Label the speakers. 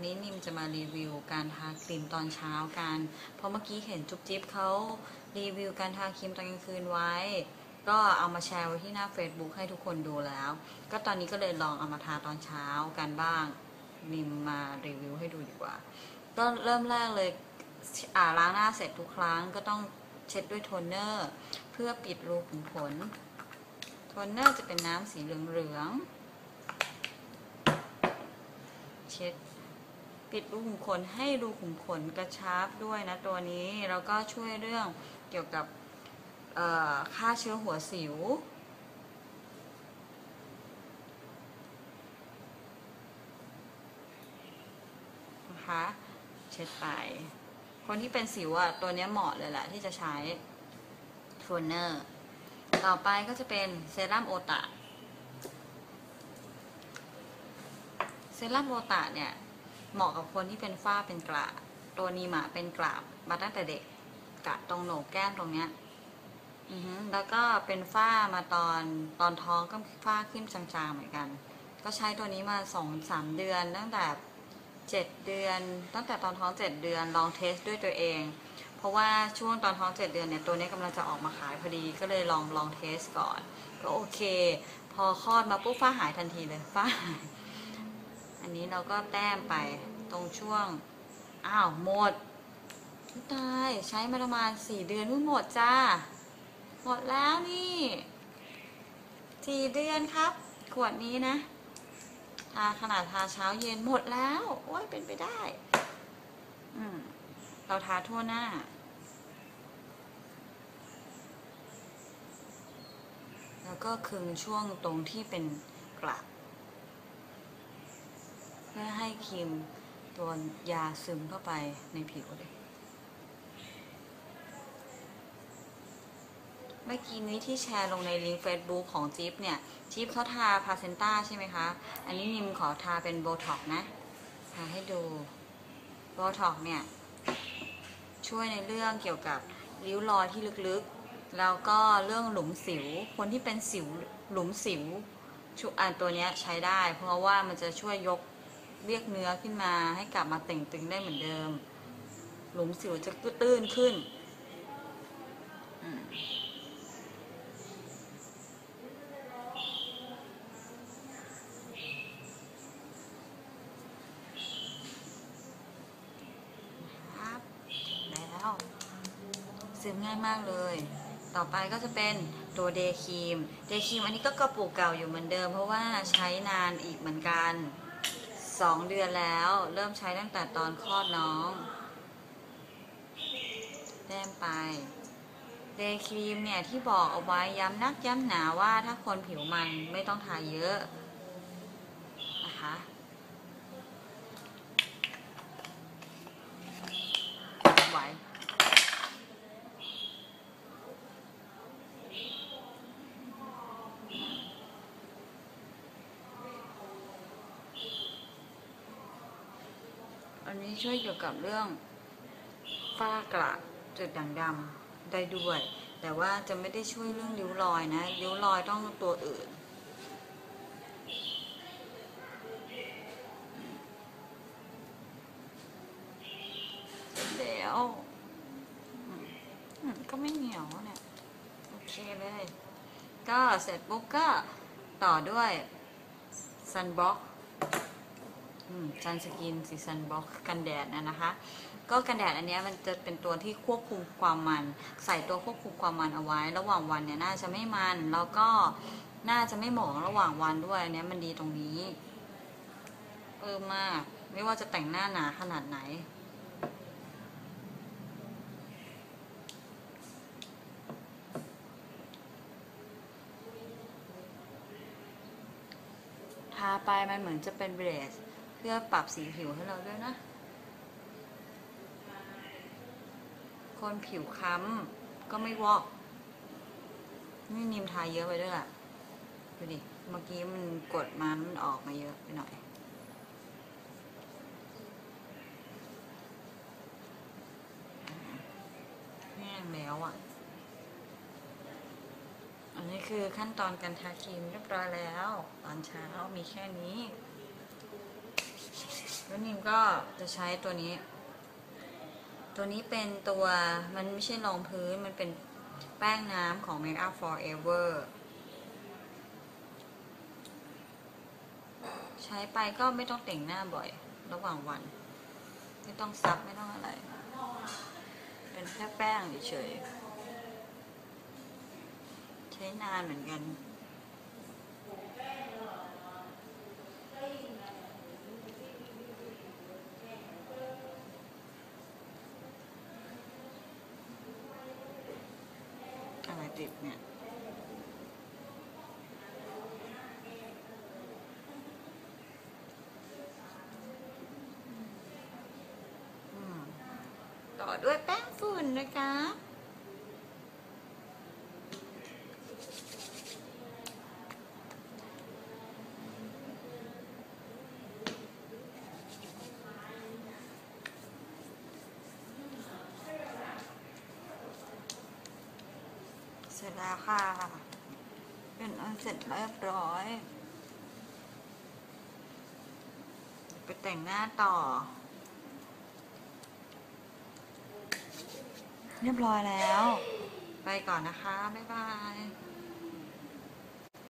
Speaker 1: วันนี้นิมจะมารีวิวการทาครีมตอนเช้ากัน เพราะเมื่อกี้เห็นจุ๊บจิ๊บเขารีวิวการทาครีมตอนกลางคืนไว้ ก็เอามาแชร์ไว้ที่หน้า Facebook ให้ทุกคนดูแล้ว ก็ตอนนี้ก็เลยลองเอามาทาตอนเช้ากันบ้าง นิมมารีวิวให้ดูดีกว่า ก็เริ่มแรกเลยอ่าล้างหน้าเสร็จทุกครั้งก็ต้องเช็ดด้วยโทนเนอร์เพื่อปิดรูขุมขน โทนเนอร์จะเป็นน้ำสีเหลืองๆเช็ด ปิดรูขุมขนให้รูขุมขนกระชับด้วยนะตัวนี้แล้วก็ช่วยเรื่องเกี่ยวกับเอ่อฆ่าเชื้อหัวสิว นะคะเช็ดไป คนที่เป็นสิวอะตัวนี้เหมาะเลยแหละที่จะใช้โทนเนอร์ ต่อไปก็จะเป็นเซรั่มโอตะ เซรั่มโอตะเนี่ย เหมาะกับคนที่เป็นฝ้าเป็นกระตัวนีมะเป็นกราบมาตั้งแต่เด็กกระตรงโหนกแก้มตรงเนี้ยอือฮึแล้วก็เป็นฝ้ามาตอนตอนท้องก็ฝ้าขึ้นจางๆเหมือนกัน ก็ใช้ตัวนี้มาสองสามเดือนตั้งแต่เจ็ดเดือน ตั้งแต่ตอนท้องเจ็ดเดือนลองเทสด้วยตัวเอง เพราะว่าช่วงตอนท้องเจ็ดเดือนเนี่ยตัวนี้กำลังจะออกมาขายพอดีก็เลยลองลองเทสก่อน ก็โอเค พอคลอดมาปุ๊บฝ้าหายทันทีเลยฝ้าหาย นนี้เราก็แต้มไปตรงช่วง อ้าว หมดตายใช้มาประมาณสี่เดือนเพิ่งหมดจ้า หมดแล้วนี่สี่เดือนครับ ขวดนี้นะทาขนาดทาเช้าเย็นหมดแล้ว โอ้ยเป็นไปได้ อืมเราทาทั่วหน้า แล้วก็คึงช่วงตรงที่เป็นกระ พื่อให้ครีมตัวยาซึมเข้าไปในผิวเลยเมื่อกี้นี้ที่แชร์ลงในลิงก์ Facebook ของจิ๊บเนี่ย จิ๊บเขาทาพาเซนต้าใช่ไหมคะ อันนี้นิมขอทาเป็นโบท็อกนะทาให้ดูโบท็อกเนี่ย ช่วยในเรื่องเกี่ยวกับริ้วรอยที่ลึกๆ แล้วก็เรื่องหลุมสิว คนที่เป็นสิวหลุมสิวชุอันตัวนี้ใช้ได้ เพราะว่ามันจะช่วยยก เรียกเนื้อขึ้นมาให้กลับมาเต่งตึงได้เหมือนเดิม หลุมสิวจะตื้นขึ้นครับแล้วซึมง่ายมากเลย ต่อไปก็จะเป็นตัวเดย์ครีม เดย์ครีมอันนี้ก็กระปุกเก่าอยู่เหมือนเดิม เพราะว่าใช้นานอีกเหมือนกัน สองเดือนแล้ว เริ่มใช้ตั้งแต่ตอนคลอดน้องแต้มไปเดย์ครีมเนี่ยที่บอกเอาไว้ย้ำนักย้ำหนาว่าถ้าคนผิวมันไม่ต้องทาเยอะนะคะ ไหว อันนี้ช่วยเกี่ยวกับเรื่องฝ้ากระจุดด่างดำได้ด้วย แต่ว่าจะไม่ได้ช่วยเรื่องริ้วรอยนะริ้วรอยต้องตัวอื่น เดี๋ยวก็ไม่เหนียวเนี่ย โอเคเลย ก็เสร็จปุ๊บก็ต่อด้วยซันบล็อก ซันสกินซีซันบล็อกกันแดดนะนะคะ ก็กันแดดอันนี้มันจะเป็นตัวที่ควบคุมความมัน ใส่ตัวควบคุมความมันเอาไว้ ระหว่างวันเนี่ยน่าจะไม่มันแล้วก็น่าจะไม่หมองระหว่างวันด้วยอันนี้มันดีตรงนี้เออมาก ไม่ว่าจะแต่งหน้าหนาขนาดไหนทาไปมันเหมือนจะเป็นเบรส เพื่อปรับสีผิวให้เราด้วยนะ คนผิวค้ำก็ไม่วอก นี่นิมทาเยอะไปด้วยล่ะ ดูดิ เมื่อกี้มันกดมามันออกมาเยอะไปหน่อยแห้งแล้วอะ อันนี้คือขั้นตอนการทาครีมเรียบร้อยแล้ว ตอนเช้ามีแค่นี้ แล้วนิมก็จะใช้ตัวนี้ ตัวนี้เป็นตัวมันไม่ใช่รองพื้นมันเป็นแป้งน้ำของ Make Up Forever ใช้ไปก็ไม่ต้องแต่งหน้าบ่อย ระหว่างวัน ไม่ต้องซับไม่ต้องอะไร เป็นแค่แป้งเฉยใช้นานเหมือนกัน อะไรติดเนี่ยต่อด้วยแป้งฝุ่นนะคะ จแล้วค่ะ เป็นอันเสร็จเรียบร้อย ไปแต่งหน้าต่อ เรียบร้อยแล้ว ไปก่อนนะคะ บ๊ายบาย